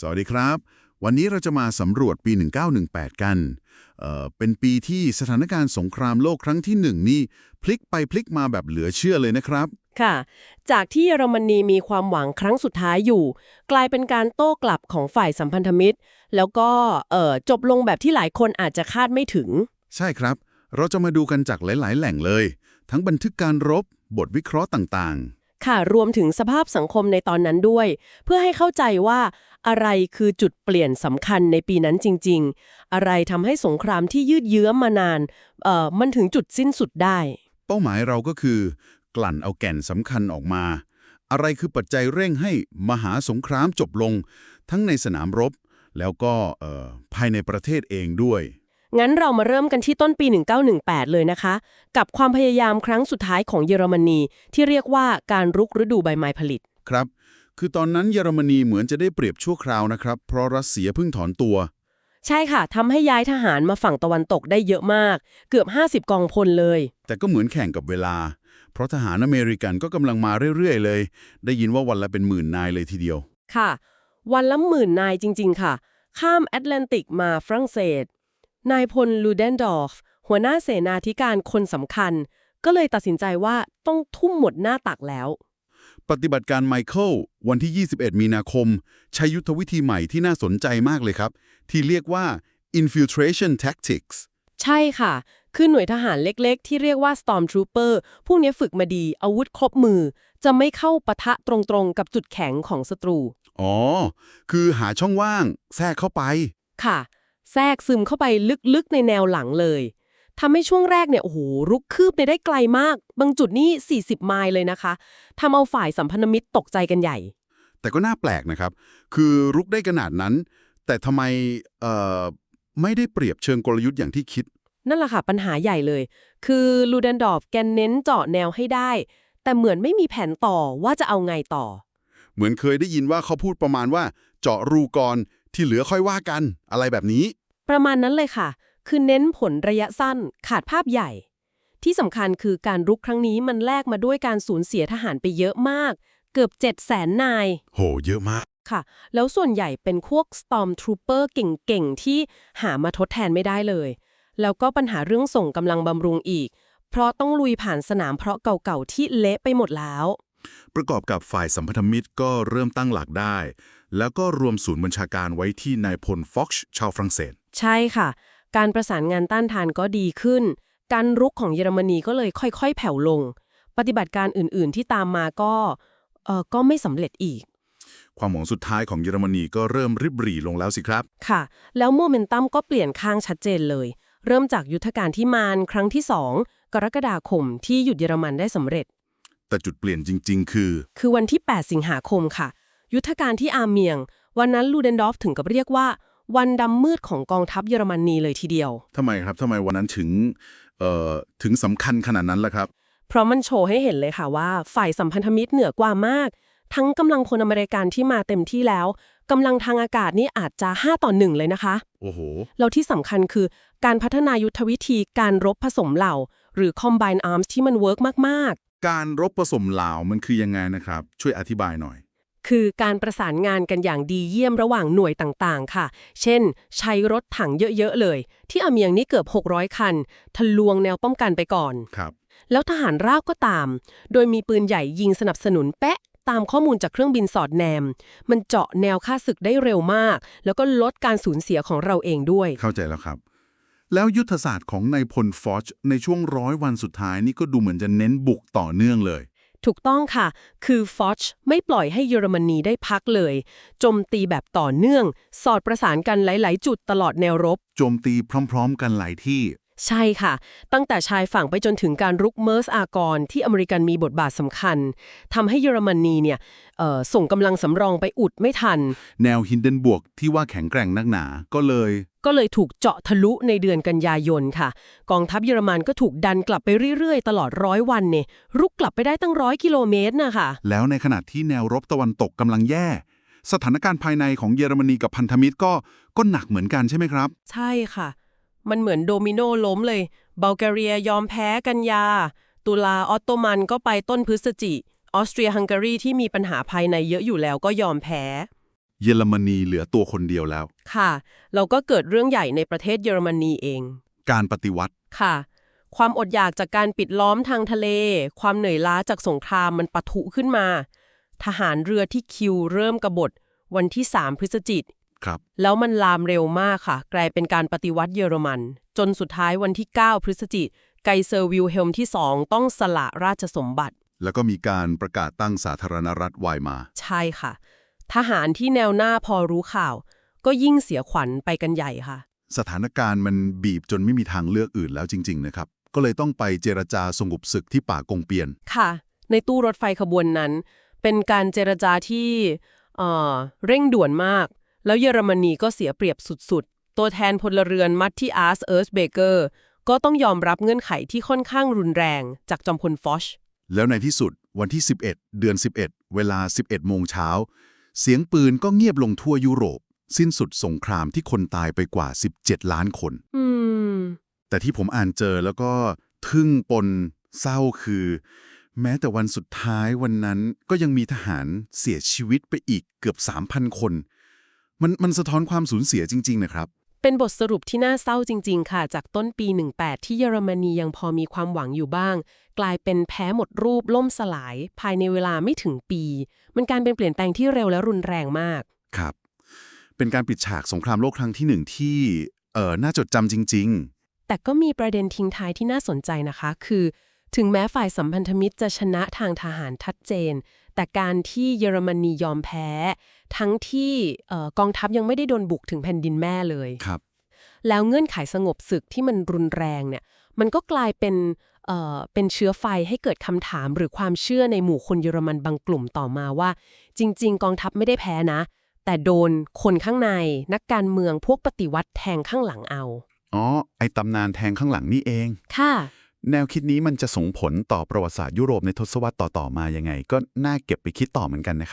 สวัสดีครับ วันนี้เราจะมาสำรวจปี 1918 กันเอ่อเป็นปีที่สถานการณ์สงครามโลกครั้งที่หนึ่งนี่ พลิกไปพลิกมาแบบเหลือเชื่อเลยนะครับ ค่ะ จากที่เยอรมนีมีความหวังครั้งสุดท้ายอยู่ กลายเป็นการโต้กลับของฝ่ายสัมพันธมิตร แล้วก็เอ่อจบลงแบบที่หลายคนอาจจะคาดไม่ถึง ใช่ครับ เราจะมาดูกันจากหลาย ๆ แหล่งเลย ทั้งบันทึกการรบบทวิเคราะห์ต่างค่ะ รวมถึงสภาพสังคมในตอนนั้นด้วย เพื่อให้เข้าใจว่า อะไรคือจุดเปลี่ยนสำคัญในปีนั้นจริง ๆ อะไรทำให้สงครามที่ยืดเยื้อมานานเอ่อมันถึงจุดสิ้นสุดได้ๆเป้าหมายเราก็คือ กลั่นเอาแก่นสำคัญออกมา อะไรคือปัจจัยเร่งให้มหาสงครามจบลง ทั้งในสนามรบ แล้วก็เอ่อภายในประเทศเองด้วยงั้นเรามาเริ่มกันที่ต้นปี 1918 เลยนะคะ กับความพยายามครั้งสุดท้ายของเยอรมนีที่เรียกว่าการรุกฤดูใบไม้ผลิต ครับ คือตอนนั้นเยอรมนีเหมือนจะได้เปรียบชั่วคราวนะครับ เพราะรัสเซียเพิ่งถอนตัว ใช่ค่ะทำให้ย้ายทหารมาฝั่งตะวันตกได้เยอะมาก เกือบ 50 กองพลเลย แต่ก็เหมือนแข่งกับเวลา เพราะทหารอเมริกันก็กำลังมาเรื่อยๆ เลย ได้ยินว่าวันละเป็นหมื่นนายเลยทีเดียว ค่ะ วันละหมื่นนายจริง ๆ ค่ะ ข้ามแอตแลนติกมาฝรั่งเศส นายพลลูเดนดอร์ฟหัวหน้าเสนาธิการคนสำคัญ ก็เลยตัดสินใจว่าต้องทุ่มหมดหน้าตักแล้ว ปฏิบัติการไมเคิลวันที่ 21 มีนาคม ใช้ยุทธวิธีใหม่ที่น่าสนใจมากเลยครับ ที่เรียกว่า infiltration tactics ใช่ค่ะ คือหน่วยทหารเล็กๆ ที่เรียกว่า Stormtrooper พวกนี้ฝึกมาดีอาวุธครบมือ จะไม่เข้าปะทะตรงๆ กับจุดแข็งของศัตรู อ๋อ คือหาช่องว่าง แทรกเข้าไป ค่ะ แทรกซึมเข้าไปลึกๆ ในแนวหลังเลย ทำให้ช่วงแรกเนี่ยโอ้โหรุกคืบไปได้ไกลมาก บางจุดนี่ 40 ไมล์เลยนะคะทำเอาฝ่ายสัมพันธมิตรตกใจกันใหญ่ แต่ก็น่าแปลกนะครับ คือรุกได้ขนาดนั้น แต่ทำไมเอ่อไม่ได้เปรียบเชิงกลยุทธ์อย่างที่คิด นั่นแหละค่ะปัญหาใหญ่เลย คือลูเดนดอร์ฟแกเน้นเจาะแนวให้ได้ แต่เหมือนไม่มีแผนต่อว่าจะเอาไงต่อ เหมือนเคยได้ยินว่าเขาพูดประมาณว่า เจาะรูก่อนที่เหลือค่อยว่ากันอะไรแบบนี้ ประมาณนั้นเลยค่ะ คือเน้นผลระยะสั้นขาดภาพใหญ่ ที่สำคัญคือการรุกครั้งนี้มันแลกมาด้วยการสูญเสียทหารไปเยอะมาก เกือบ 7 0 0 0 0 0นาย โห เยอะมากค่ะ แล้วส่วนใหญ่เป็นพวก Stormtrooper เก่งๆ ที่หามาทดแทนไม่ได้เลย แล้วก็ปัญหาเรื่องส่งกำลังบำรุงอีก เพราะต้องลุยผ่านสนามเพราะเก่าๆ ที่เละไปหมดแล้ว ประกอบกับฝ่ายสัมพันธมิตรก็เริ่มตั้งหลักได้ แล้วก็รวมศูนย์บัญชาการไว้ที่นายพลฟ็อกช์ชาวฝรั่งเศส ใช่ค่ะ การประสานงานต้านทานก็ดีขึ้น การรุกของเยอรมนีก็เลยค่อยๆ แผ่วลง ปฏิบัติการอื่นๆที่ตามมาก็เออก็ไม่สำเร็จอีก ความหวังสุดท้ายของเยอรมนีก็เริ่มริบหรี่ลงแล้วสิครับ ค่ะ แล้วโมเมนตัมก็เปลี่ยนข้างชัดเจนเลย เริ่มจากยุทธการที่มานครั้งที่2กรกฎาคมที่หยุดเยอรมันได้สำเร็จ แต่จุดเปลี่ยนจริง ๆ คือ คือวันที่ 8 สิงหาคมค่ะ ยุทธการที่อาร์เมียง วันนั้นลูเดนดอร์ฟถึงกับเรียกว่า วันดำมืดของกองทัพเยอรมนีเลยทีเดียวทำไมครับทำไมวันนั้นถึงเอ่อถึงสำคัญขนาดนั้นล่ะครับ เพราะมันโชว์ให้เห็นเลยค่ะว่า ฝ่ายสัมพันธมิตรเหนือกว่ามาก ทั้งกำลังพลอเมริกันที่มาเต็มที่แล้วกำลังทางอากาศนี่อาจจะ 5 ต่อ1เลยนะคะ โอ้โห แล้วที่สำคัญคือการพัฒนายุทธวิธีการรบผสมเหล่า หรือ combine arms ที่มันเวิร์กมากการรบผสมลาวมันคือยังไงนะครับ ช่วยอธิบายหน่อยๆ คือการประสานงานกันอย่างดีเยี่ยมระหว่างหน่วยต่างๆ ค่ะ เช่น ใช้รถถังเยอะๆเลย ที่อาเมียงนี่เกือบ 600 คัน ทะลวงแนวป้องกันไปก่อน ครับ แล้วทหารราบก็ตาม โดยมีปืนใหญ่ยิงสนับสนุนแปะตามข้อมูลจากเครื่องบินสอดแนม มันเจาะแนวค่าศึกได้เร็วมาก แล้วก็ลดการสูญเสียของเราเองด้วย เข้าใจแล้วครับ แล้วยุทธศาสตร์ของนายพลฟอชในช่วงร้อยวันสุดท้ายนี่ก็ดูเหมือนจะเน้นบุกต่อเนื่องเลย ถูกต้องค่ะ คือฟอชไม่ปล่อยให้เยอรมนีได้พักเลย โจมตีแบบต่อเนื่อง สอดประสานกันหลาย ๆ จุดตลอดแนวรบ โจมตีพร้อม ๆ กันหลายที่ ใช่ค่ะ ตั้งแต่ชายฝั่งไปจนถึงการรุกเมอร์สอากร ที่อเมริกันมีบทบาทสำคัญทำให้เยอรมนีเนี่ยเอ่อส่งกำลังสำรองไปอุดไม่ทัน แนวฮินเดนบวกที่ว่าแข็งแกร่งนักหนาก็เลย ก็เลยถูกเจาะทะลุในเดือนกันยายนค่ะ กองทัพเยอรมันก็ถูกดันกลับไปเรื่อยๆ ตลอดร้อยวันเนี่ยรุกกลับไปได้ตั้งร้อยกิโลเมตรนะคะแล้วในขณะที่แนวรบตะวันตกกำลังแย่สถานการณ์ภายในของเยอรมนีกับพันธมิตรก็ก็หนักเหมือนกันใช่ไหมครับ ใช่ค่ะ มันเหมือนโดมิโนล้มเลยบัลแกเรียยอมแพ้กันยา ตุลาออตโตมันก็ไปต้นพฤศจิ ออสเตรียฮังการีที่มีปัญหาภายในเยอะอยู่แล้วก็ยอมแพ้ เยอรมนีเหลือตัวคนเดียวแล้ว ค่ะแล้วก็เกิดเรื่องใหญ่ในประเทศเยอรมนีเอง การปฏิวัติ ค่ะ ความอดอยากจากการปิดล้อมทางทะเล ความเหนื่อยล้าจากสงครามมันปะทุขึ้นมา ทหารเรือที่คิวเริ่มกบฏ วันที่ 3 พฤศจิก ครับ แล้วมันลามเร็วมากค่ะ กลายเป็นการปฏิวัติเยอรมัน จนสุดท้ายวันที่ 9 พฤศจิกไกเซอร์วิลเฮลมที่ 2 ต้องสละราชสมบัติ แล้วก็มีการประกาศตั้งสาธารณรัฐไวมา ใช่ค่ะ ทหารที่แนวหน้าพอรู้ข่าว ก็ยิ่งเสียขวัญไปกันใหญ่ค่ะ สถานการณ์มันบีบจนไม่มีทางเลือกอื่นแล้วจริง ๆ นะครับ ก็เลยต้องไปเจรจาสงบศึกที่ป่ากงเปียน ค่ะ ในตู้รถไฟขบวนนั้น เป็นการเจรจาที่เอ่อเร่งด่วนมาก แล้วเยอรมนีก็เสียเปรียบสุดๆ ตัวแทนพลเรือนมัตที่อาร์สเอิร์สเบเกอร์ก็ต้องยอมรับเงื่อนไขที่ค่อนข้างรุนแรงจากจอมพลฟอช แล้วในที่สุดวันที่ 11 เดือน 11 เวลา 11 โมงเช้า เสียงปืนก็เงียบลงทั่วยุโรป สิ้นสุดสงครามที่คนตายไปกว่า 17 ล้านคนอืมแต่ที่ผมอ่านเจอแล้วก็ทึ่งปนเศร้าคือ แม้แต่วันสุดท้ายวันนั้นก็ยังมีทหารเสียชีวิตไปอีกเกือบ 3,000 คน มันมันสะท้อนความสูญเสียจริง ๆ นะครับ เป็นบทสรุปที่น่าเศร้าจริง ๆ ค่ะ จากต้นปี 18 ที่เยอรมนียังพอมีความหวังอยู่บ้าง กลายเป็นแพ้หมดรูปล่มสลาย ภายในเวลาไม่ถึงปี มันการเป็นเปลี่ยนแปลงที่เร็วและรุนแรงมาก ครับ เป็นการปิดฉากสงครามโลกครั้งที่หนึ่งที่เอ่อน่าจดจำจริงแต่ก็มีประเด็นทิ้งท้ายที่น่าสนใจนะคะ คือ ถึงแม้ฝ่ายสัมพันธมิตรจะชนะทางทหารชัดเจน แต่การที่เยอรมนียอมแพ้ ทั้งที่เอ่อกองทัพยังไม่ได้โดนบุกถึงแผ่นดินแม่เลยๆครับ แล้วเงื่อนไขสงบศึกที่มันรุนแรงเนี่ย มันก็กลายเป็นเอ่อเป็นเชื้อไฟให้เกิดคำถามหรือความเชื่อในหมู่คนเยอรมันบางกลุ่มต่อมาว่า จริง ๆ กองทัพไม่ได้แพ้นะ แต่โดนคนข้างในนักการเมืองพวกปฏิวัติแทงข้างหลังเอา อ๋อ ไอตำนานแทงข้างหลังนี่เอง ค่ะ แนวคิดนี้มันจะส่งผลต่อประวัติศาสตร์ยุโรปในทศวรรษต่อ ๆ มายังไง ก็น่าเก็บไปคิดต่อเหมือนกันนะครับ